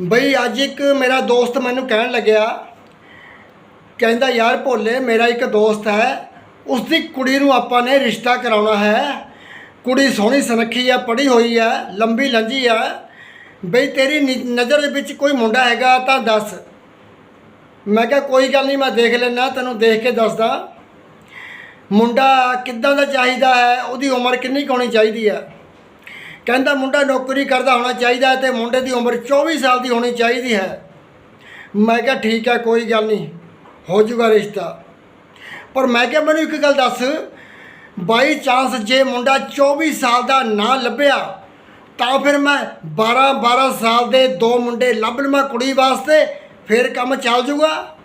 ਬਈ ਅੱਜ ਇੱਕ ਮੇਰਾ ਦੋਸਤ ਮੈਨੂੰ ਕਹਿਣ ਲੱਗਿਆ, ਕਹਿੰਦਾ, ਯਾਰ ਭੋਲੇ, ਮੇਰਾ ਇੱਕ ਦੋਸਤ ਹੈ ਉਸ ਦੀ ਕੁੜੀ ਨੂੰ ਆਪਾਂ ਨੇ ਰਿਸ਼ਤਾ ਕਰਾਉਣਾ ਹੈ। ਕੁੜੀ ਸੋਹਣੀ ਸੁਨੱਖੀ ਆ ਪੜ੍ਹੀ ਹੋਈ ਆ ਲੰਬੀ ਲੰਜੀ ਆ ਬਈ ਤੇਰੀ ਨਿ- ਨਜ਼ਰ ਦੇ ਵਿੱਚ ਕੋਈ ਮੁੰਡਾ ਹੈਗਾ ਤਾਂ ਦੱਸ। ਮੈਂ ਕਿਹਾ, ਕੋਈ ਗੱਲ ਨਹੀਂ ਮੈਂ ਦੇਖ ਲੈਣਾ ਤੈਨੂੰ ਦੇਖ ਕੇ ਦੱਸਦਾ। ਮੁੰਡਾ ਕਿੱਦਾਂ ਦਾ ਚਾਹੀਦਾ ਹੈ, ਉਹਦੀ ਉਮਰ ਕਿੰਨੀ ਕੁ ਹੋਣੀ ਚਾਹੀਦੀ ਹੈ? ਕਹਿੰਦਾ ਮੁੰਡਾ ਨੌਕਰੀ ਕਰਦਾ ਹੋਣਾ ਚਾਹੀਦਾ ਹੈ ਤੇ ਮੁੰਡੇ ਦੀ ਉਮਰ 24 ਸਾਲ ਦੀ ਹੋਣੀ ਚਾਹੀਦੀ ਹੈ। ਮੈਂ ਕਿਹਾ ਠੀਕ ਹੈ, ਕੋਈ ਗੱਲ ਨਹੀਂ, ਹੋ ਜਾਊਗਾ ਰਿਸ਼ਤਾ। ਪਰ ਮੈਂ ਕਿਹਾ ਮੈਨੂੰ ਇੱਕ ਗੱਲ ਦੱਸ, ਬਾਈ ਚਾਂਸ ਜੇ ਮੁੰਡਾ 24 ਸਾਲ ਦਾ ਨਾ ਲੱਭਿਆ, ਤਾਂ ਫਿਰ ਮੈਂ 12 12 ਸਾਲ ਦੇ ਦੋ ਮੁੰਡੇ ਲੱਭ ਲਵਾਂ ਕੁੜੀ ਵਾਸਤੇ, ਫਿਰ ਕੰਮ ਚੱਲ ਜਾਊਗਾ।